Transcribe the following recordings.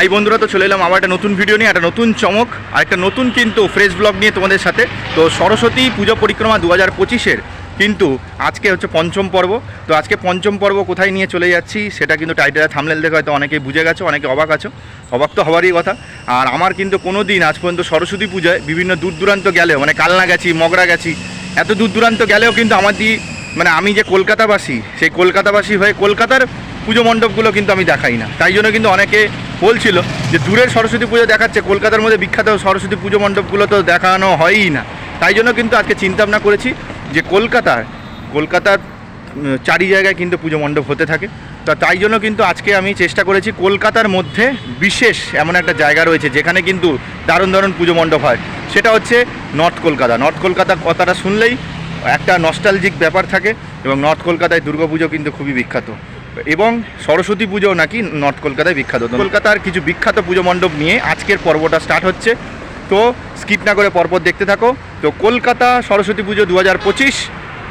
High বন্ধুরা, তো চলে এলাম আবার একটা নতুন ভিডিও নিয়ে, একটা নতুন চমক আর একটা নতুন কিন্তু ফ্রেশ ব্লগ নিয়ে তোমাদের সাথে। তো সরস্বতী পুজো পরিক্রমা দু হাজার পঁচিশের কিন্তু আজকে হচ্ছে পঞ্চম পর্ব। তো আজকে পঞ্চম পর্ব কোথায় নিয়ে চলে যাচ্ছি, সেটা কিন্তু টাইটেলে থামলেল দেখে হয়তো অনেকে বুঝে গেছো, অনেকে অবাক আছো। অবাক তো হওয়ারই কথা। আর আমার কিন্তু কোনো দিন আজ পর্যন্ত সরস্বতী পূজায় বিভিন্ন দূর দূরান্ত গেলেও মানে কালনা গেছি মগরা গেছি এত দূর দূরান্ত গেলেও কিন্তু আমার দি মানে আমি যে কলকাতাবাসী, সেই কলকাতাবাসী হয়ে কলকাতার পুজো মণ্ডপগুলো কিন্তু আমি দেখাই না। তাই জন্য কিন্তু অনেকে বলছিল যে দূরের সরস্বতী পুজো দেখাচ্ছে, কলকাতার মধ্যে বিখ্যাত সরস্বতী পুজো মণ্ডপগুলো তো দেখানো হয়ই না। তাই জন্য কিন্তু আজকে চিন্তা ভাবনা করেছি যে কলকাতার কলকাতার চারি জায়গায় কিন্তু পুজো মণ্ডপ হতে থাকে। তো তাই জন্য কিন্তু আজকে আমি চেষ্টা করেছি কলকাতার মধ্যে বিশেষ এমন একটা জায়গা রয়েছে যেখানে কিন্তু দারুণ দারুণ পুজো মণ্ডপ হয়। সেটা হচ্ছে নর্থ কলকাতা। নর্থ কলকাতা কথাটা শুনলেই একটা নস্টালজিক ব্যাপার থাকে এবং নর্থ কলকাতায় দুর্গাপুজো কিন্তু খুবই বিখ্যাত। এবং সরস্বতী পুজো নাকি নর্থ কলকাতায় বিখ্যাত। কলকাতার কিছু বিখ্যাত পুজো মণ্ডপ নিয়ে আজকের পর্বটা স্টার্ট হচ্ছে। তো স্কিপ না করে পরপর দেখতে থাকো। তো কলকাতা সরস্বতী পুজো দু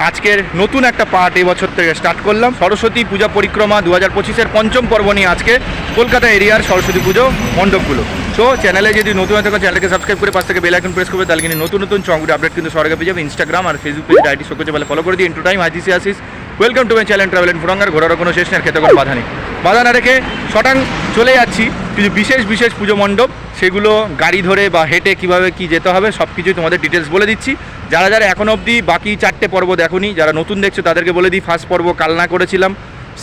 আজকের নতুন একটা পার্ট এই বছর থেকে স্টার্ট করলাম। সরস্বতী পূজা পরিক্রমা দু হাজার পঁচিশের পঞ্চম পর্ব নিয়ে আজকে কলকাতা এরিয়ার সরস্বতী পুজো মণ্ডপগুলো। তো চ্যানেলে যদি নতুন হয়ে থাকো চ্যানেলকে সাবস্ক্রাইব করে পাশ থেকে বেল আইকন প্রেস করবে, তাহলে কিন্তু নতুন নতুন চঙ্গুটি আপডেট কিন্তু সরকার পেয়ে যাবে। ইনস্টাগ্রাম আর ফেসবুক পেজ আইডি শোকে বলে ফলো করে দিই ইন্টু টাইম আইজিসি আসিস welcome to my channel travel and ফুরঙ্গার কোনো শেষ নেই খেতে কোনো বাধা নেই। বাধা না রেখে শটাং চলে যাচ্ছি। কিছু বিশেষ বিশেষ পুজো মণ্ডপ, সেগুলো গাড়ি ধরে বা হেঁটে কীভাবে কি যেতে হবে সব কিছুই তোমাদের ডিটেলস বলে দিচ্ছি। যারা যারা এখন অবধি বাকি চারটে পর্ব দেখোনি, যারা নতুন দেখছ, তাদেরকে বলে দিই ফার্স্ট পর্ব কালনা করেছিলাম।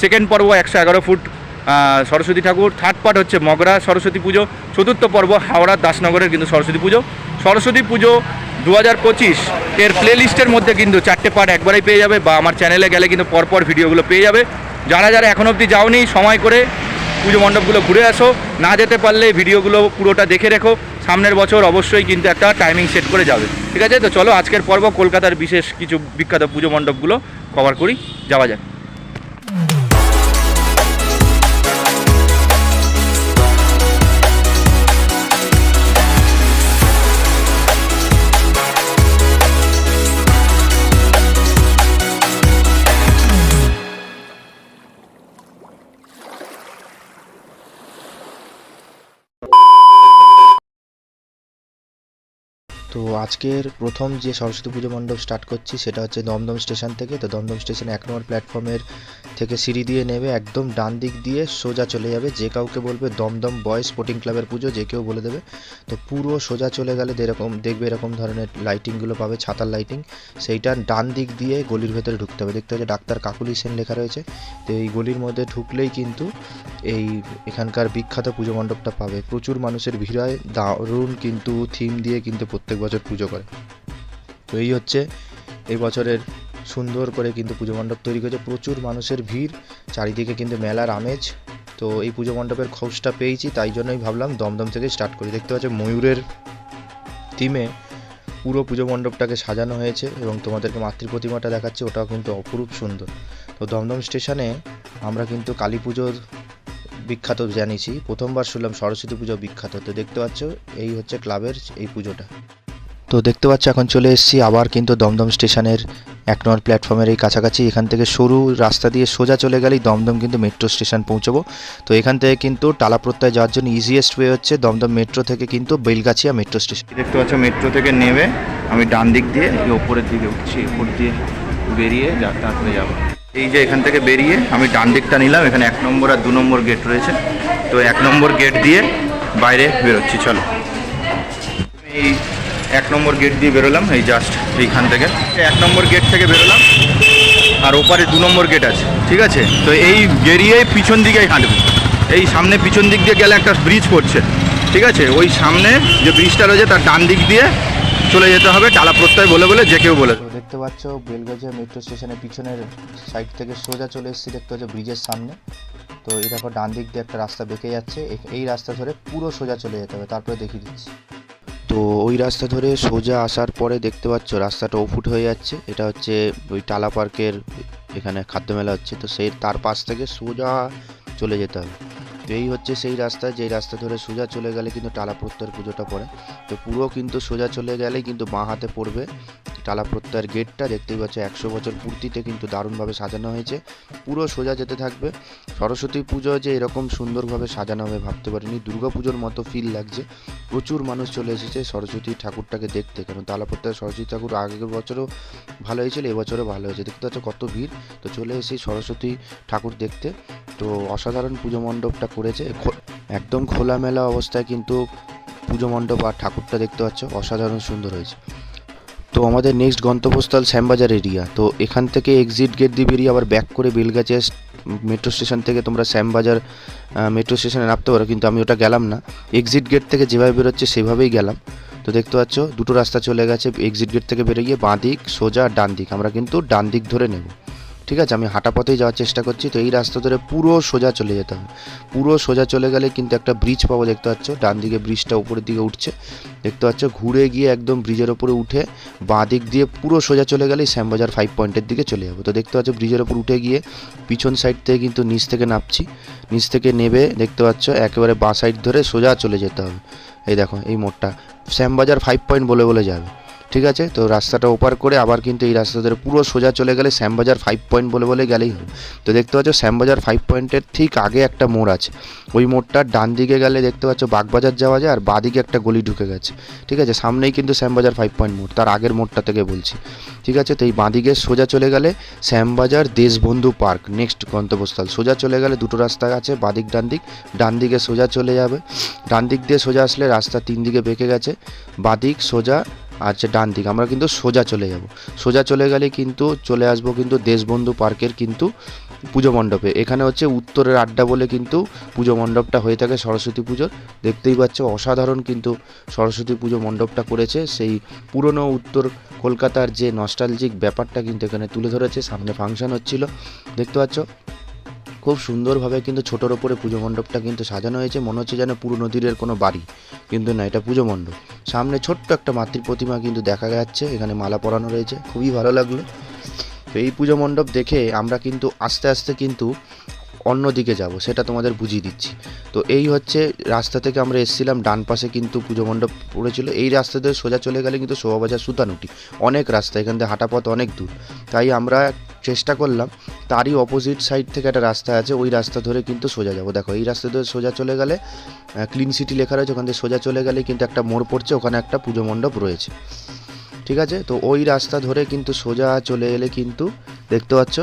সেকেন্ড পর্ব একশো এগারো ফুট সরস্বতী ঠাকুর। থার্ড পার্ট হচ্ছে মগরা সরস্বতী পুজো। চতুর্থ পর্ব হাওড়া দাসনগরের কিন্তু সরস্বতী পুজো। সরস্বতী পুজো দু হাজার পঁচিশ এর প্লে লিস্টের মধ্যে কিন্তু চারটে পার্ট একবারেই পেয়ে যাবে বা আমার চ্যানেলে গেলে কিন্তু পরপর ভিডিওগুলো পেয়ে যাবে। যারা যারা এখন অবধি যাওনি, সময় করে পুজো মণ্ডপগুলো ঘুরে আসো। না যেতে পারলে ভিডিওগুলো পুরোটা দেখে রেখো। সামনের বছর অবশ্যই কিন্তু একটা টাইমিং সেট করে যাবে। ঠিক আছে? তো চলো, আজকের পর্ব, কলকাতার বিশেষ কিছু বিখ্যাত পুজো মণ্ডপগুলো কভার করি। যাওয়া যাক। তো আজকের প্রথম যে সরস্বতী পুজো মণ্ডপ স্টার্ট করছি, সেটা হচ্ছে দমদম স্টেশন থেকে। তো দমদম স্টেশন এক নম্বর প্ল্যাটফর্মের থেকে সিঁড়ি দিয়ে নেবে, একদম ডান দিক দিয়ে সোজা চলে যাবে। যে কাউকে বলবে দমদম বয়েজ স্পোর্টিং ক্লাবের পুজো, যে কেউ বলে দেবে। তো পুরো সোজা চলে গেলে এরকম, দেখবে এরকম ধরনের লাইটিংগুলো পাবে, ছাতার লাইটিং সেইটা ডান দিক দিয়ে গলির ভেতরে ঢুকতে হবে। দেখতে হবে ডাক্তার কাকুলি সেন লেখা রয়েছে। তো এই গলির মধ্যে ঢুকলেই কিন্তু এই এখানকার বিখ্যাত পুজো মণ্ডপটা পাবে। প্রচুর মানুষের ভিড় হয়। দারুণ কিন্তু থিম দিয়ে কিন্তু প্রত্যেক বছর পুজো করে। তো এই হচ্ছে এই বছরের সুন্দর করে কিন্তু পুজো মণ্ডপ তৈরি করেছে। প্রচুর মানুষের ভিড়, চারিদিকে কিন্তু মেলার আমেজ। তো এই পুজো মণ্ডপের খোঁজটা পেয়েছি, তাই জন্যই ভাবলাম দমদম থেকে স্টার্ট করি। দেখতে পাচ্ছ ময়ূরের থিমে পুরো পুজো মণ্ডপটাকে সাজানো হয়েছে এবং তোমাদেরকে মাতৃ প্রতিমাটা দেখাচ্ছে, ওটাও কিন্তু অপরূপ সুন্দর। তো দমদম স্টেশনে আমরা কিন্তু কালী পুজোর বিখ্যাত জানিয়েছি। প্রথমবার শুনলাম সরস্বতী পুজো বিখ্যাত। তো দেখতে পাচ্ছ, এই হচ্ছে ক্লাবের এই পুজোটা। তো দেখতে পাচ্ছ, এখন চলে এসেছি আবার কিন্তু দমদম স্টেশনের এক নম্বর প্ল্যাটফর্মের এই কাছাকাছি। এখান থেকে সরু রাস্তা দিয়ে সোজা চলে গেলেই দমদম কিন্তু মেট্রো স্টেশন পৌঁছবো। তো এখান থেকে কিন্তু টালা প্রত্যয় যাওয়ার জন্য ইজিয়েস্ট ওয়ে হচ্ছে দমদম মেট্রো থেকে কিন্তু বেলগাছিয়া মেট্রো স্টেশন। দেখতে পাচ্ছ, মেট্রো থেকে নেমে আমি ডান দিক দিয়ে এই ওপরের দিকে উঠছি উপর দিয়ে বেরিয়ে যা তারপরে যাব। এই যে এখান থেকে বেরিয়ে আমি ডান দিকটা নিলাম, এখানে এক নম্বর আর দু নম্বর গেট রয়েছে। তো এক নম্বর গেট দিয়ে বাইরে বেরোচ্ছি, চলো। এই এক নম্বর গেট দিয়ে বেরোলাম, এই জাস্ট এইখান থেকে। এক নম্বর গেট থেকে বেরোলাম, আর ওপারে দু নম্বর গেট আছে, ঠিক আছে? তো এই বেরিয়ে পিছন দিকেই হাঁটবে। এই সামনে পিছন দিক দিয়ে গেলে একটা ব্রিজ পড়ছে, ঠিক আছে? ওই সামনে যে ব্রিজটা রয়েছে, তার ডান দিক দিয়ে চলে যেতে হবে, টালা প্রত্যয় বলে বলে যে কেউ বলে। দেখতে পাচ্ছ বেলগাছিয়া মেট্রো স্টেশনের পিছনের সাইড থেকে সোজা চলে এসেছি, দেখতে পাচ্ছ ব্রিজের সামনে। তো এই দেখো, ডান দিক দিয়ে একটা রাস্তা বেঁকে যাচ্ছে, এই রাস্তা ধরে পুরো সোজা চলে যেতে হবে, তারপরে দেখিয়ে দিচ্ছি। তো ওই রাস্তা ধরে সোজা আসার পরে দেখতে পাচ্ছ রাস্তাটা ওফুট হয়ে যাচ্ছে। এটা হচ্ছে ওই টালা পার্কের এখানে খাদ্য মেলা হচ্ছে। তো সেই তার পাশ থেকে সোজা চলে যেতে হবে। তো এই হচ্ছে সেই রাস্তা। যেই রাস্তা ধরে সোজা চলে গেলে কিন্তু টালা প্রত্যয়ের পুজোটা পড়ে। তো পুরো কিন্তু সোজা চলে গেলেই কিন্তু বাঁ হাতে পড়বে। টালা প্রত্যয়ের গেটটা দেখতেই পাচ্ছ, একশো বছর পূর্তিতে কিন্তু দারুণভাবে সাজানো হয়েছে। পুরো সোজা যেতে থাকবে। সরস্বতী পুজো যে এরকম সুন্দরভাবে সাজানো হবে ভাবতে পারিনি। পুজোর মতো ফিল লাগছে। প্রচুর মানুষ চলে এসেছে সরস্বতী ঠাকুরটাকে দেখতে। কারণ তালা সরস্বতী ঠাকুর আগের বছরও ভালো হয়েছিল এবছরও ভালো হয়েছে। দেখতে পাচ্ছ কত ভিড়। তো চলে এসেছি সরস্বতী ঠাকুর দেখতে। তো অসাধারণ পুজো মণ্ডপটা করেছে। একদম খোলামেলা অবস্থায় কিন্তু পুজো মণ্ডপ আর ঠাকুরটা দেখতে পাচ্ছ, অসাধারণ সুন্দর হয়েছে। তো আমাদের নেক্সট গন্তব্যস্থল শ্যামবাজার এরিয়া তো এখান থেকে এক্সিট গেট দিয়ে বেরিয়ে আবার ব্যাক করে বেলগাছে মেট্রো স্টেশন থেকে তোমরা শ্যামবাজার মেট্রো স্টেশনে নামতে পারো, কিন্তু আমি ওটা গেলাম না। এক্সিট গেট থেকে যেভাবে বেরোচ্ছে সেভাবেই গেলাম। তো দেখতে পাচ্ছ, দুটো রাস্তা চলে গেছে এক্সিট গেট থেকে বেরিয়ে বাঁ দিক সোজা ডান দিক। আমরা কিন্তু ডান দিক ধরে নেব। ঠিক আছে, আমি হাঁটা পথেই যাওয়ার চেষ্টা করছি, তো এই রাস্তা ধরে পুরো সোজা চলে যেতে হবে। পুরো সোজা চলে গেলে কিন্তু একটা ব্রিজ পাবো, দেখতে পাচ্ছ? ডান দিকে ব্রিজটা উপরের দিকে উঠছে। দেখতে পাচ্ছ? ঘুরে গিয়ে একদম ব্রিজের ওপরে উঠে বাঁ দিক দিয়ে পুরো সোজা চলে গেলেই শ্যামবাজার ফাইভ পয়েন্টের দিকে চলে যাব। তো দেখতে পাচ্ছ ব্রিজের ওপর উঠে গিয়ে পিছন সাইড থেকে কিন্তু নিচ থেকে নামছি। নিচ থেকে নেবে, দেখতে পাচ্ছ? একেবারে বাঁ সাইড ধরে সোজা চলে যেতে হবে। এই দেখো, এই মোড়টা। শ্যামবাজার ফাইভ পয়েন্ট বলে বলে যাবে। ঠিক আছে? তো রাস্তাটা ওপার করে আবার কিন্তু এই রাস্তা ধরে পুরো সোজা চলে গেলে শ্যামবাজার ফাইভ পয়েন্ট বলে বলে গেলেই হবে তো দেখতে পাচ্ছ শ্যামবাজার ফাইভ পয়েন্টের ঠিক আগে একটা মোড় আছে। ওই মোড়টার ডান দিকে গেলে দেখতে পাচ্ছ বাগবাজার যাওয়া যায় আর বাদিকে একটা গলি ঢুকে গেছে। ঠিক আছে? সামনেই কিন্তু শ্যামবাজার ফাইভ পয়েন্ট মোড়, তার আগের মোড়টা থেকে বলছি। ঠিক আছে? তো এই বাঁদিকে সোজা চলে গেলে শ্যামবাজার দেশবন্ধু পার্ক নেক্সট গন্তব্যস্থল। সোজা চলে গেলে দুটো রাস্তা আছে বাদিক ডান দিক। ডান দিকে সোজা চলে যাবে। ডান দিক দিয়ে সোজা আসলে রাস্তা তিন দিকে বেঁকে গেছে। বাদিক সোজা হচ্ছে ডান দিক, আমরা কিন্তু সোজা চলে যাব। সোজা চলে গেলে কিন্তু চলে আসব কিন্তু দেশবন্ধু পার্কের কিন্তু পুজো মণ্ডপে। এখানে হচ্ছে উত্তরের আড্ডা বলে কিন্তু পুজো মণ্ডপটা হয়ে থাকে সরস্বতী পুজোর। দেখতেই পাচ্ছ, অসাধারণ কিন্তু সরস্বতী পুজো মণ্ডপটা করেছে। সেই পুরনো উত্তর কলকাতার যে নস্টালজিক ব্যাপারটা কিন্তু এখানে তুলে ধরেছে। সামনে ফাংশন হচ্ছিল। দেখতে পাচ্ছ খুব সুন্দরভাবে কিন্তু ছোটোর ওপরে পুজো মণ্ডপটা কিন্তু সাজানো হয়েছে। মনে হচ্ছে যেন পুরনো দিনের কোনো বাড়ি। কিন্তু না, এটা পুজো মণ্ডপ। সামনে ছোট্ট একটা মাতৃ প্রতিমা কিন্তু দেখা যাচ্ছে, এখানে মালা পরানো রয়েছে। খুবই ভালো লাগল। তো এই পুজো মণ্ডপ দেখে আমরা কিন্তু আস্তে আস্তে কিন্তু অন্য দিকে যাব, সেটা তোমাদের বুঝিয়ে দিচ্ছি। তো এই হচ্ছে রাস্তা থেকে আমরা এসেছিলাম, ডান পাশে কিন্তু পুজো মণ্ডপ পড়েছিল। এই রাস্তা দিয়ে সোজা চলে গেলে কিন্তু শোভাবাজার সুতানুটি। অনেক রাস্তা, এখান থেকে হাঁটা পথ অনেক দূর। তাই আমরা চেষ্টা করলাম তারই অপোজিট সাইড থেকে একটা রাস্তা আছে, ওই রাস্তা ধরে কিন্তু সোজা যাব। দেখো, এই রাস্তা ধরে সোজা চলে গেলে ক্লিন সিটি লেখা রয়েছে, ওখান থেকে সোজা চলে গেলে কিন্তু একটা মোড় পড়ছে, ওখানে একটা পুজো মণ্ডপ রয়েছে। ঠিক আছে? তো ওই রাস্তা ধরে কিন্তু সোজা চলে এলে কিন্তু, দেখতে পাচ্ছ,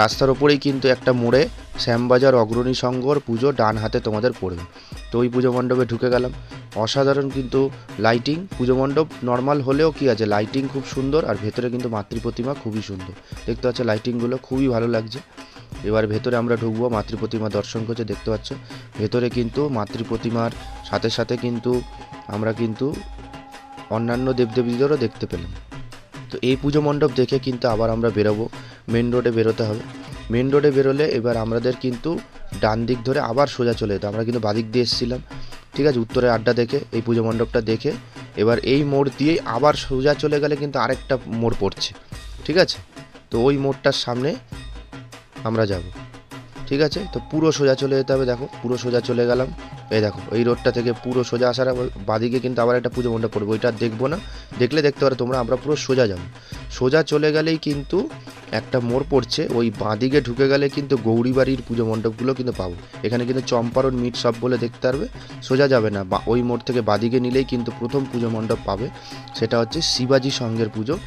রাস্তার ওপরেই কিন্তু একটা মোড়ে শ্যামবাজার অগ্রণী সংঘর পুজো ডান হাতে তোমাদের পড়বে। তো ওই পুজো মণ্ডপে ঢুকে গেলাম। অসাধারণ কিন্তু লাইটিং পুজো মণ্ডপ নর্মাল হলেও কি আছে? লাইটিং খুব সুন্দর আর ভেতরে কিন্তু মাতৃ প্রতিমা খুবই সুন্দর। দেখতে পাচ্ছ লাইটিংগুলো খুবই ভালো লাগছে। এবার ভেতরে আমরা ঢুকবো মাতৃ প্রতিমা দর্শন করছে, দেখতে পাচ্ছ? ভেতরে কিন্তু মাতৃ প্রতিমার সাথে সাথে কিন্তু আমরা কিন্তু অন্যান্য দেবদেবীদেরও দেখতে পেলাম। তো এই পুজো মণ্ডপ দেখে কিন্তু আবার আমরা বেরোবো। মেন রোডে বেরোতে হবে। মেন রোডে বেরোলে এবার আমাদের কিন্তু ডান দিক ধরে আবার সোজা চলে যেত। আমরা কিন্তু বাদিক দিয়ে এসেছিলাম। ঠিক আছে, উত্তরের আড্ডা দেখে, এই পুজো মণ্ডপটা দেখে। এবার এই মোড় দিয়েই আবার সোজা চলে গেলে কিন্তু আরেকটা মোড় পড়ছে। ঠিক আছে? তো ওই মোড়টার সামনে আমরা যাব। ঠিক আছে? তো পুরো সোজা চলে যেতে হবে, দেখো। পুরো সোজা চলে গেলাম। এই দেখো, এই রোডটা থেকে পুরো সোজা আসার বাদিকে কিন্তু আবার একটা পুজো মণ্ডপ পড়বে। ওইটা দেখব না। দেখলে দেখতে পারো তোমরা, আমরা পুরো সোজা যাব। সোজা চলে গেলেই কিন্তু একটা মোড় পড়ছে, ওই বাঁদিকে ঢুকে গেলে কিন্তু গৌরীবাড়ির পুজো মণ্ডপগুলো কিন্তু পাবো। এখানে কিন্তু চম্পারণ, মিট সব বলে দেখতে পারবে, সোজা যাবে না। বা ওই মোড় থেকে বাঁদিকে নিলেই কিন্তু প্রথম পুজো মণ্ডপ পাবে, সেটা হচ্ছে শিবাজি সঙ্গের পুজো।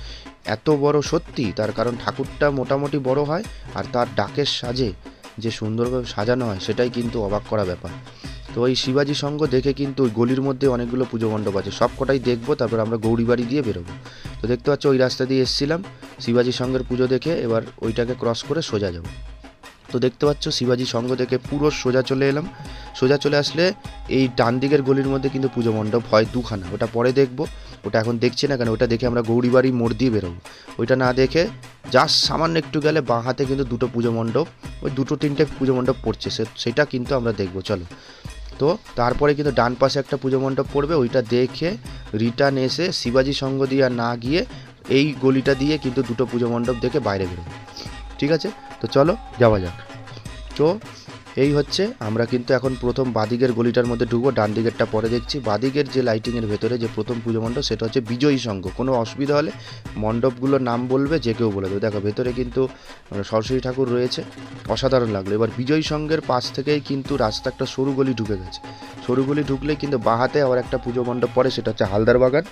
এত বড় সত্যি, তার কারণ ঠাকুরটা মোটামুটি বড় হয়, আর তার ডাকের সাজে যে সুন্দরভাবে সাজানো হয়, সেটাই কিন্তু অবাক করা ব্যাপার। তো ওই শিবাজি সঙ্গ দেখে কিন্তু ওই গলির মধ্যে অনেকগুলো পুজো মণ্ডপ আছে। সব কটাই দেখব, তারপর আমরা গৌরীবাড়ি দিয়ে বেরোবো। তো দেখতে পাচ্ছ, ওই রাস্তা দিয়ে এসেছিলাম। শিবাজি সঙ্গের পুজো দেখে এবার ওইটাকে ক্রস করে সোজা যাব। তো দেখতে পাচ্ছ শিবাজি সঙ্গ থেকে পুরো সোজা চলে এলাম। সোজা চলে আসলে এই ডান দিকের গলির মধ্যে কিন্তু পুজো মণ্ডপ হয় দুখানা। ওটা পরে দেখব। ওটা এখন দেখছি না কেন, ওটা দেখে আমরা গৌরীবাড়ি মোড় দিয়ে বেরোবো। ওইটা না দেখে জাস্ট সামান্য একটু গেলে বাঁ হাতে কিন্তু দুটো পুজো মণ্ডপ, ওই দুটো তিনটে পুজো মণ্ডপ পড়ছে। সেটা কিন্তু আমরা দেখব, চলো। তো তারপরে কিন্তু ডান পাশে একটা পুজো মণ্ডপ পড়বে। ওইটা দেখে রিটার্ন এসে শিবাজি সঙ্গ দিয়ে না গিয়ে এই গলিটা দিয়ে কিন্তু দুটো পুজো মণ্ডপ দেখে বাইরে বেরোবো। ঠিক আছে? তো চলো, যাওয়া যাক। তো এই হচ্ছে আমরা কিন্তু এখন প্রথম বাদিকের গলিটার মধ্যে ঢুকবো, ডান দিকেরটা পরে দেখছি। বাদিকের যে লাইটিংয়ের ভেতরে যে প্রথম পুজো মণ্ডপ, সেটা হচ্ছে বিজয়ী সংঘ। কোনো অসুবিধা হলে মণ্ডপগুলোর নাম বলবে, যে কেউ বলে দেবে। দেখো, ভেতরে কিন্তু সরস্বতী ঠাকুর রয়েছে। অসাধারণ লাগল। এবার বিজয়ী সংঘের পাশ থেকেই কিন্তু রাস্তা একটা সরু গলি ঢুকে গেছে। সরু গলি ঢুকলেই কিন্তু বাহাতে আবার একটা পুজো মণ্ডপ পরে সেটা হচ্ছে হালদার বাগান।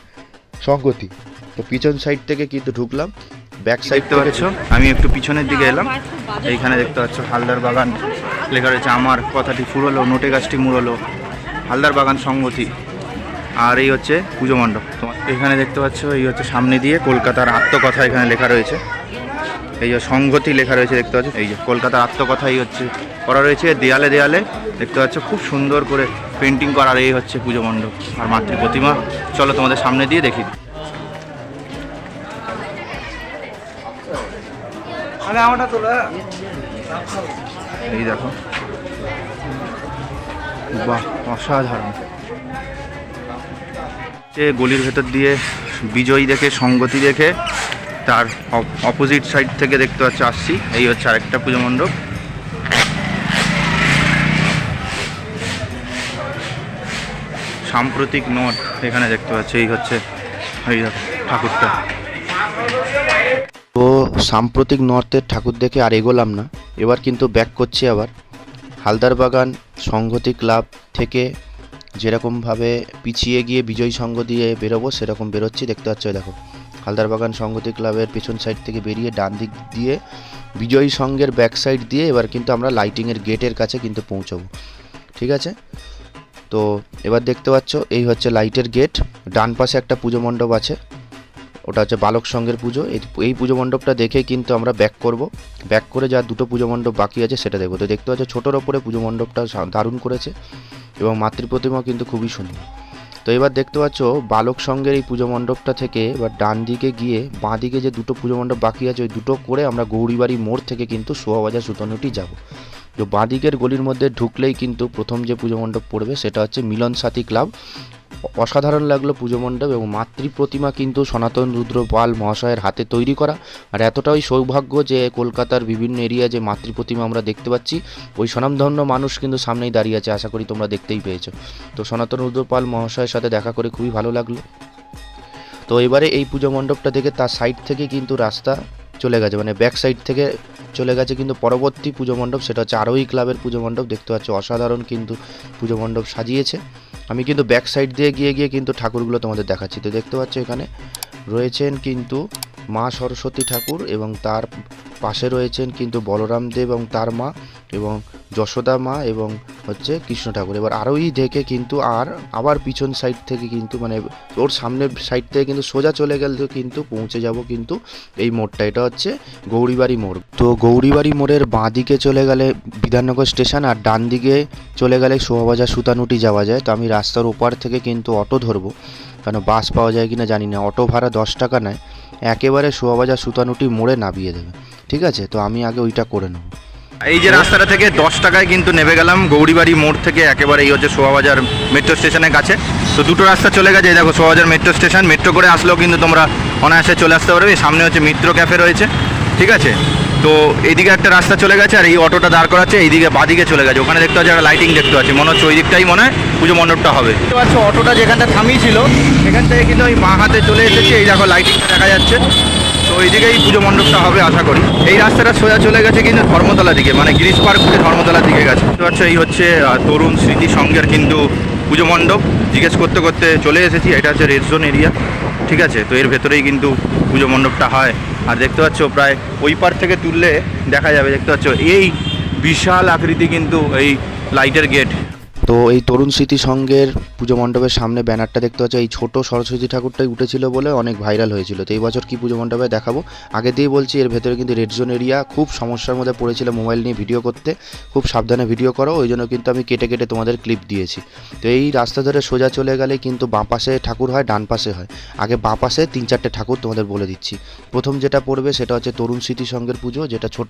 সংগতি তো পিছন সাইড থেকে কিন্তু ঢুকলাম ব্যাক সাইড দেখতে পাচ্ছ? আমি একটু পিছনের দিকে এলাম। এইখানে দেখতে পাচ্ছ হালদার বাগান। লেখা রয়েছে আমার কথাটি ফুরলো নোটে গাছটি মুড়লো। হালদার বাগান সংগতি আর এই হচ্ছে পুজো মণ্ডপ। তোমার এখানে দেখতে পাচ্ছ এই হচ্ছে সামনে দিয়ে কলকাতার আত্মকথা এখানে লেখা রয়েছে। এই যে সংগতি লেখা রয়েছে দেখতে পাচ্ছ? এই যে কলকাতার আত্মকথা এই হচ্ছে করা রয়েছে দেয়ালে দেয়ালে। দেখতে পাচ্ছ খুব সুন্দর করে পেন্টিং করার এই হচ্ছে পুজো মণ্ডপ আর মাতৃ প্রতিমা। চলো তোমাদের সামনে দিয়ে দেখি। এই দেখো। বাহ অসাধারণ। যে গলির ভেতর দিয়ে বিজয়ী দেখে সঙ্গতি দেখে তার অপোজিট সাইড থেকে দেখতে পাচ্ছ আসছি। এই হচ্ছে আরেকটা পুজো মণ্ডপ। সাম্প্রতিক নোট এখানে দেখতে পাচ্ছ, এই হচ্ছে, এই ঠাকুরটা। তো সাম্প্রতিক নর্থের ঠাকুর দেখে আর এগোলাম না, এবার কিন্তু ব্যাক করছি আবার। হালদার বাগান সংহতি ক্লাব থেকে যেরকমভাবে পিছিয়ে গিয়ে বিজয় সংঘ দিয়ে বেরোবো, সেরকম বেরোচ্ছি, দেখতে পাচ্ছ দেখো। হালদার বাগান সংহতি ক্লাবের পেছন সাইড থেকে বেরিয়ে ডান দিক দিয়ে বিজয়ী সংঘের ব্যাক সাইড দিয়ে এবার কিন্তু আমরা লাইটিংয়ের গেটের কাছে কিন্তু পৌঁছবো। ঠিক আছে? তো এবার দেখতে পাচ্ছ, এই হচ্ছে লাইটের গেট। ডান পাশে একটা পুজো মণ্ডপ আছে। ওটা হচ্ছে বালক সংঘের পুজো। এই পুজো মণ্ডপটা দেখে কিন্তু আমরা ব্যাক করব। ব্যাক করে যা দুটো পুজো মণ্ডপ বাকি আছে সেটা দেখব। তো দেখতে পাচ্ছ, ছোটোর ওপরে পুজো মণ্ডপটা দারুণ করেছে এবং মাতৃ প্রতিমাও কিন্তু খুবই সুন্দর। তো এবার দেখতে পাচ্ছ, বালক সংঘের এই পুজো মণ্ডপটা থেকে এবার ডান দিকে গিয়ে বাঁ দিকে যে দুটো পুজো মণ্ডপ বাকি আছে, ওই দুটো করে আমরা গৌরীবাড়ি মোড় থেকে কিন্তু শোভাবাজার সুতনুটি যাব। তো বাঁদিকের গলির মধ্যে ঢুকলেই কিন্তু প্রথম যে পুজো মণ্ডপ পড়বে সেটা হচ্ছে মিলন সাথী ক্লাব। অসাধারণ লাগল পুজো মণ্ডপ এবং মাতৃ প্রতিমা কিন্তু সনাতন রুদ্র পাল মহাশয়ের হাতে তৈরি করা। আর এতটাই সৌভাগ্য যে কলকাতার বিভিন্ন এরিয়া যে মাতৃ প্রতিমা আমরা দেখতে পাচ্ছি, ওই স্বনামধন্য মানুষ কিন্তু সামনেই দাঁড়িয়ে আছে, আশা করি তোমরা দেখতেই পেয়েছ। তো সনাতন রুদ্র পাল মহাশয়ের সাথে দেখা করে খুবই ভালো লাগল। তো এবারে এই পুজো মণ্ডপটা দেখে তার সাইড থেকে কিন্তু রাস্তা চলে গেছে মানে ব্যাক সাইড থেকে চলে গেছে কিন্তু পরবর্তী পুজো মণ্ডপ, সেটা হচ্ছে আরোহী ক্লাবের পুজো মণ্ডপ, দেখতে পাচ্ছ অসাধারণ কিন্তু পুজো মণ্ডপ সাজিয়েছে। আমি কিন্তু ব্যাক সাইড দিয়ে গিয়ে গিয়ে কিন্তু ঠাকুরগুলো তোমাদের দেখাচ্ছি। তো দেখতে পাচ্ছ এখানে রয়েছেন কিন্তু মা সরস্বতী ঠাকুর এবং তার পাশে রয়েছেন কিন্তু বলরাম দেব এবং তার মা এবং যশোদা মা এবং হচ্ছে কৃষ্ণ ঠাকুর। এবার আরোই দেখে কিন্তু আর আবার পিছন সাইড থেকে কিন্তু মানে ওর সামনের সাইড থেকে কিন্তু সোজা চলে গেলে কিন্তু পৌঁছে যাব কিন্তু এই মোড়টা। এটা হচ্ছে গৌরীবাড়ি মোড়। তো গৌরীবাড়ি মোড়ের বাঁ দিকে চলে গেলে বিধাননগর স্টেশন আর ডান দিকে চলে গেলে শোভাবাজার সুতানুটি যাওয়া যায়। তো আমি রাস্তার ওপার থেকে কিন্তু অটো ধরবো। কেন বাস পাওয়া যায় কিনা জানি না। অটো ভাড়া দশ টাকা নেয়। একেবারে শোভাবাজার সুতানুটি মোড়ে নামিয়ে দেবে। ঠিক আছে? তো আমি আগে ওইটা করে নেব। এই যে রাস্তাটা থেকে দশ টাকায় কিন্তু নেমে গেলাম। গৌরীবাড়ি মোড় থেকে একেবারে এই হচ্ছে শোভাবাজার মেট্রো স্টেশনের কাছে। তো দুটো রাস্তা চলে গেছে। দেখো শোভাবাজার মেট্রো স্টেশন মেট্রো করে আসলেও কিন্তু তোমরা অনায়াসে চলে আসতে পারবে। সামনে হচ্ছে মিত্র ক্যাফে রয়েছে। ঠিক আছে? তো এইদিকে একটা রাস্তা চলে গেছে আর এই অটোটা দাঁড় করাচ্ছে। এইদিকে বাদিকে চলে গেছে। ওখানে দেখতে পাচ্ছি একটা লাইটিং দেখতে পাচ্ছি। মনে হচ্ছে ওই দিকটাই মনে হয় পুজো মণ্ডপটা হবে। দেখতে পাচ্ছ অটোটা যেখানটা থামিয়েছিল, সেখান থেকে কিন্তু ওই মা হাতে চলে এসেছে। এই দেখো লাইটিংটা দেখা যাচ্ছে। তো এইদিকেই পুজো মণ্ডপটা হবে আশা করি। এই রাস্তাটা সোজা চলে গেছে কিন্তু ধর্মতলা দিকে মানে গিরিশ পার্ক থেকে ধর্মতলার দিকে গেছে। পাচ্ছ এই হচ্ছে তরুণ স্মৃতি সংঘের কিন্তু পুজো মণ্ডপ। জিজ্ঞেস করতে করতে চলে এসেছি, এটা হচ্ছে রেড জোন এরিয়া ঠিক আছে? তো এর ভেতরেই কিন্তু পুজো মণ্ডপটা হয়। আর দেখতে পাচ্ছ, প্রায় ওই পার থেকে তুললে দেখা যাবে, দেখতে পাচ্ছ, এই বিশাল আকৃতি কিন্তু এই লাইটের গেট তো এই তরুণ স্মৃতি সংঘের পুজো মণ্ডপের সামনে ব্যানারটা দেখতে পাচ্ছ। এই ছোট সরস্বতী ঠাকুরটাই উঠেছিল বলে অনেক ভাইরাল হয়েছিল। তো এই বছর কি পুজো মণ্ডপে দেখাবো? আগে দিয়ে বলছি, এর ভেতরে কিন্তু রেড জোন এরিয়া খুব সমস্যার মধ্যে পড়েছিল মোবাইল নিয়ে ভিডিও করতে। খুব সাবধানে ভিডিও করো, ওই জন্য কিন্তু আমি কেটে কেটে তোমাদের ক্লিপ দিয়েছি। তো এই রাস্তা ধরে সোজা চলে গেলে কিন্তু বাঁ পাশে ঠাকুর হয়, ডান পাশে হয়। আগে বাঁ পাশে তিন চারটে ঠাকুর তোমাদের বলে দিচ্ছি। প্রথম যেটা পড়বে সেটা হচ্ছে তরুণ স্মৃতি সংঘের পুজো, যেটা ছোট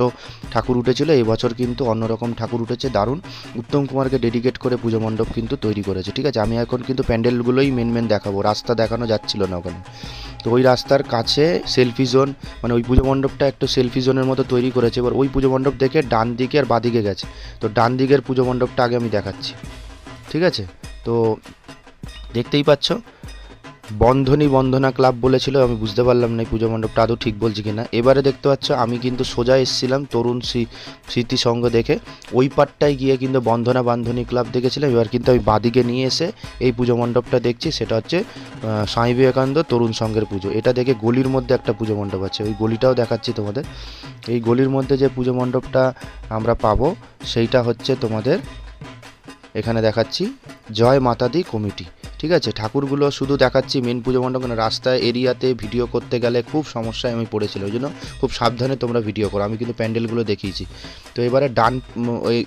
ঠাকুর উঠেছিল। এই বছর কিন্তু অন্যরকম ঠাকুর উঠেছে, দারুণ। উত্তম কুমারকে ডেডিকেট করে পুজো মণ্ডপ কিন্তু তৈরি করেছে, ঠিক আছে? আমি এখন কিন্তু প্যান্ডেলগুলোই মেন মেন দেখাবো, রাস্তা দেখানো যাচ্ছিল না ওখানে। তো ওই রাস্তার কাছে সেলফি জোন মানে ওই পুজো মণ্ডপটা একটু সেলফি জোনের মতো তৈরি করেছে, এবার ওই পুজো মণ্ডপ দেখে ডান দিকে আর বাদিকে গেছে। তো ডান দিকের পুজো মণ্ডপটা আগে আমি দেখাচ্ছি, ঠিক আছে? তো দেখতেই পাচ্ছ বন্ধনী বন্ধনা ক্লাব বলেছিল, আমি বুঝতে পারলাম না এই পুজো মণ্ডপটা আদৌ ঠিক বলছি কিনা। এবারে দেখতে পাচ্ছ, আমি কিন্তু সোজা এসেছিলাম তরুণ স্মৃ- স্মৃতি সংঘ দেখে। ওই পাটটায় গিয়ে কিন্তু বন্ধনা বান্ধনী ক্লাব দেখেছিলাম। এবার কিন্তু আমি বাদিকে নিয়ে এসে এই পুজো মণ্ডপটা দেখছি। সেটা হচ্ছে স্বামী বিবেকানন্দ তরুণ সংঘের পুজো। এটা দেখে গলির মধ্যে একটা পুজো মণ্ডপ আছে। ওই গলিটাও দেখাচ্ছি তোমাদের। এই গলির মধ্যে যে পুজো মণ্ডপটা আমরা পাবো, সেইটা হচ্ছে তোমাদের, এখানে দেখাচ্ছি, জয় মাতাদি কমিটি। ঠিক আছে, ঠাকুরগুলো শুধু দেখাচ্ছি মেন পুজো মণ্ডপ মানে রাস্তায়, এরিয়াতে ভিডিও করতে গেলে খুব সমস্যায় আমি পড়েছিল ওই জন্য খুব সাবধানে তোমরা ভিডিও করো, আমি কিন্তু প্যান্ডেলগুলো দেখিয়েছি। তো এবারে ডান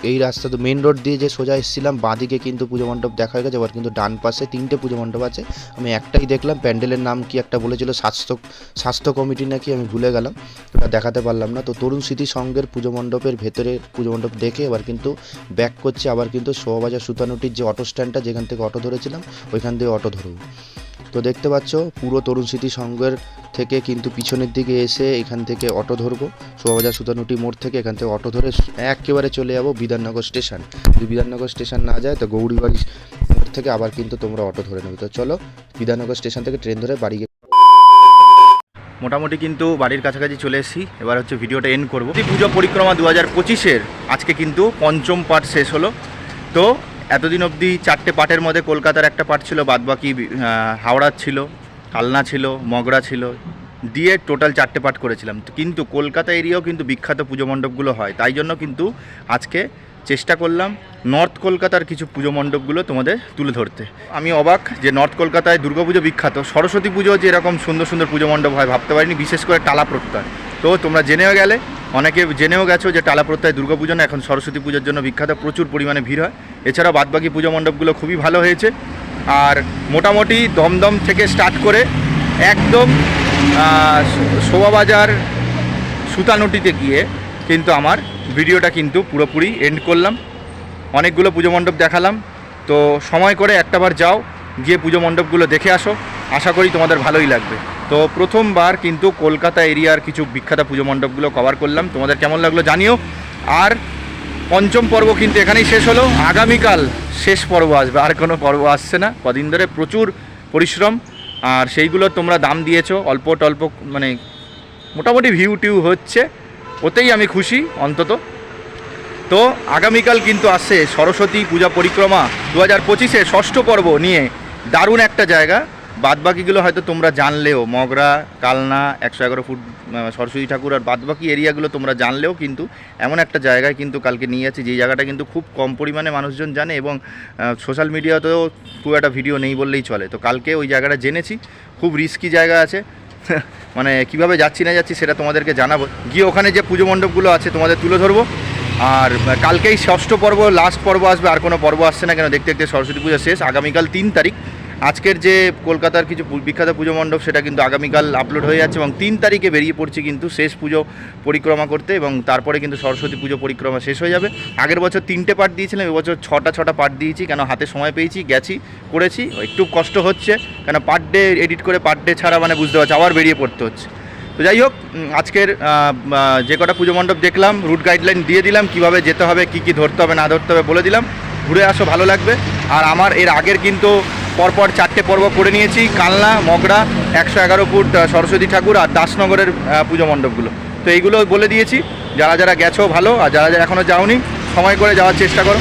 এই- রাস্তা তো মেন রোড দিয়ে যে সোজা এসেছিলাম, বাঁদিকে কিন্তু পুজো মণ্ডপ দেখা হয়ে গেছে, এবার কিন্তু ডান পাশে তিনটে পুজো মণ্ডপ আছে, আমি একটাই দেখলাম, প্যান্ডেলের নাম কি একটা বলেছিল, স্বাস্থ্য স্বাস্থ্য কমিটি নাকি, আমি ভুলে গেলাম, ওটা দেখাতে পারলাম না, তো তরুণ স্মৃতি সংঘের পুজো মণ্ডপের ভেতরে পুজো মণ্ডপ দেখে এবার কিন্তু ব্যাক করছি, আবার কিন্তু শোভাবাজার সুতানুটির যে অটো স্ট্যান্ডটা যেখান থেকে অটো ধরেছিলাম ওইখান থেকে অটো ধরবো তো দেখতে পাচ্ছ, পুরো তরুণ স্মৃতি সংঘের থেকে কিন্তু পিছনের দিকে এসে এখান থেকে অটো ধরবো। শোভাবাজার সুতানুটি মোড় থেকে এখান থেকে অটো ধরে একেবারে চলে যাব বিধাননগর স্টেশন। যদি বিধাননগর স্টেশন না যায়, তো গৌরীবাড়ি মোড় থেকে আবার কিন্তু তোমরা অটো ধরে নেবে। তো চলো, বিধাননগর স্টেশন থেকে ট্রেন ধরে বাড়ি মোটামুটি কিন্তু বাড়ির কাছাকাছি চলে এসেছি। এবার হচ্ছে ভিডিওটা এন্ড করব। পুজো পরিক্রমা দু হাজার পঁচিশের আজকে কিন্তু পঞ্চম পার্ট শেষ হলো। তো এতদিন অবধি চারটে পার্টের মধ্যে কলকাতার একটা পার্ট ছিল, বাদবাকি হাওড়া হাওড়ার ছিল, কালনা ছিল, মগরা ছিল, দিয়ে টোটাল চারটে পার্ট করেছিলাম। কিন্তু কলকাতা এরিয়াও কিন্তু বিখ্যাত পুজো মণ্ডপগুলো হয়। তাই জন্য কিন্তু আজকে চেষ্টা করলাম নর্থ কলকাতার কিছু পুজো মণ্ডপগুলো তোমাদের তুলে ধরতে। আমি অবাক যে নর্থ কলকাতায় দুর্গাপুজো বিখ্যাত। সরস্বতী পুজো যে এরকম সুন্দর সুন্দর পুজো মণ্ডপ হয় ভাবতে পারিনি, বিশেষ করে টালা প্রত্যয়। তো তোমরা জেনেও গেলে, অনেকে জেনেও গেছো যে টালা প্রত্যয় দুর্গাপুজো না, এখন সরস্বতী পুজোর জন্য বিখ্যাত, প্রচুর পরিমাণে ভিড় হয়। এছাড়া বাদবাকি পুজো মণ্ডপগুলো খুবই ভালো হয়েছে। আর মোটামুটি দমদম থেকে স্টার্ট করে একদম শোভাবাজার সুতানুটিতে গিয়ে কিন্তু আমার ভিডিওটা কিন্তু পুরোপুরি এন্ড করলাম। অনেকগুলো পুজো মণ্ডপ দেখালাম। তো সময় করে একটাবার যাও, গিয়ে পুজো মণ্ডপগুলো দেখে আসো। আশা করি তোমাদের ভালোই লাগবে। তো প্রথমবার কিন্তু কলকাতা এরিয়ার কিছু বিখ্যাত পুজো মণ্ডপগুলো কভার করলাম। তোমাদের কেমন লাগল জানিও। আর পঞ্চম পর্ব কিন্তু এখানেই শেষ হলো। আগামীকাল শেষ পর্ব আসবে। আর কোনো পর্ব আসছে না। কদিন ধরে প্রচুর পরিশ্রম। আর সেইগুলো তোমরা দাম দিয়েছ। অল্প টল্প মানে মোটামুটি ভিউ টিউ হচ্ছে। ওতেই আমি খুশি, অন্তত। তো আগামীকাল কিন্তু আসছে সরস্বতী পূজা পরিক্রমা। দু হাজার পঁচিশে ষষ্ঠ পর্ব নিয়ে দারুণ একটা জায়গা। বাদবাকিগুলো হয়তো তোমরা জানলেও, মগরা, কালনা, একশো এগারো ফুট সরস্বতী ঠাকুর আর বাদবাকি এরিয়াগুলো তোমরা জানলেও কিন্তু এমন একটা জায়গায় কিন্তু কালকে নিয়ে যাচ্ছি, যেই জায়গাটা কিন্তু খুব কম পরিমাণে মানুষজন জানে এবং সোশ্যাল মিডিয়াতেও খুব একটা ভিডিও নেই বললেই চলে। তো কালকে ওই জায়গাটা জেনেছি, খুব রিস্কি জায়গা আছে। মানে কীভাবে যাচ্ছি না যাচ্ছি সেটা তোমাদেরকে জানাব। গিয়ে ওখানে যে পুজো মণ্ডপগুলো আছে তোমাদের তুলে ধরবো। আর কালকেই ষষ্ঠ পর্ব লাস্ট পর্ব আসবে, আর কোনো পর্ব আসছে না কেন? দেখতে দেখতে সরস্বতী পুজো শেষ। আগামীকাল তিন তারিখ। আজকের যে কলকাতার কিছু বিখ্যাত পুজো মণ্ডপ, সেটা কিন্তু আগামীকাল আপলোড হয়ে যাচ্ছে এবং তিন তারিখে বেরিয়ে পড়ছি কিন্তু শেষ পুজো পরিক্রমা করতে এবং তারপরে কিন্তু সরস্বতী পুজো পরিক্রমা শেষ হয়ে যাবে। আগের বছর তিনটে পার্ট দিয়েছিলাম, এবছর ছটা ছটা পার্ট দিয়েছি, কেন হাতে সময় পেয়েছি, গেছি, করেছি, একটু কষ্ট হচ্ছে, কেন পার ডে এডিট করে পার ডে ছাড়া মানে বুঝতে পারছি, আবার বেরিয়ে পড়তে হচ্ছে। তো যাই হোক আজকের যে কটা পুজো মণ্ডপ দেখলাম রুট গাইডলাইন দিয়ে দিলাম, কীভাবে যেতে হবে, কি কি ধরতে হবে, না ধরতে হবে বলে দিলাম। ঘুরে আসো, ভালো লাগবে। আর আমার এর আগের কিন্তু পরপর চারটে পর্ব করে নিয়েছি, কালনা, মগরা, একশো এগারো ফুট সরস্বতী ঠাকুর আর দাসনগরের পুজো মণ্ডপগুলো। তো এইগুলো বলে দিয়েছি, যারা যারা গেছো ভালো, আর যারা যারা এখনও যাওনি, সময় করে যাওয়ার চেষ্টা করো।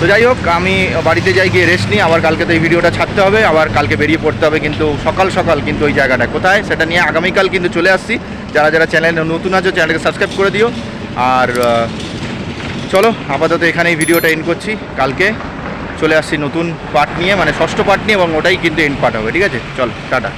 তো যাই হোক, আমি বাড়িতে যাই গিয়ে রেস্ট নিই, আবার কালকে তো এই ভিডিওটা ছাড়তে হবে, আবার কালকে বেরিয়ে পড়তে হবে কিন্তু সকাল সকাল কিন্তু ওই জায়গাটা। কোথায়? সেটা নিয়ে আগামীকাল কিন্তু চলে আসছি। যারা যারা চ্যানেলে নতুন আছো চ্যানেলকে সাবস্ক্রাইব করে দিও। আর চলো, আপাতত এখানেই ভিডিওটা এন্ড করছি। কালকে চলে আসছি নতুন পার্ট নিয়ে মানে ষষ্ঠ পার্ট নিয়ে, এবং ওটাই কিন্তু এন্ড পার্ট হবে, ঠিক আছে? চল, টাটা।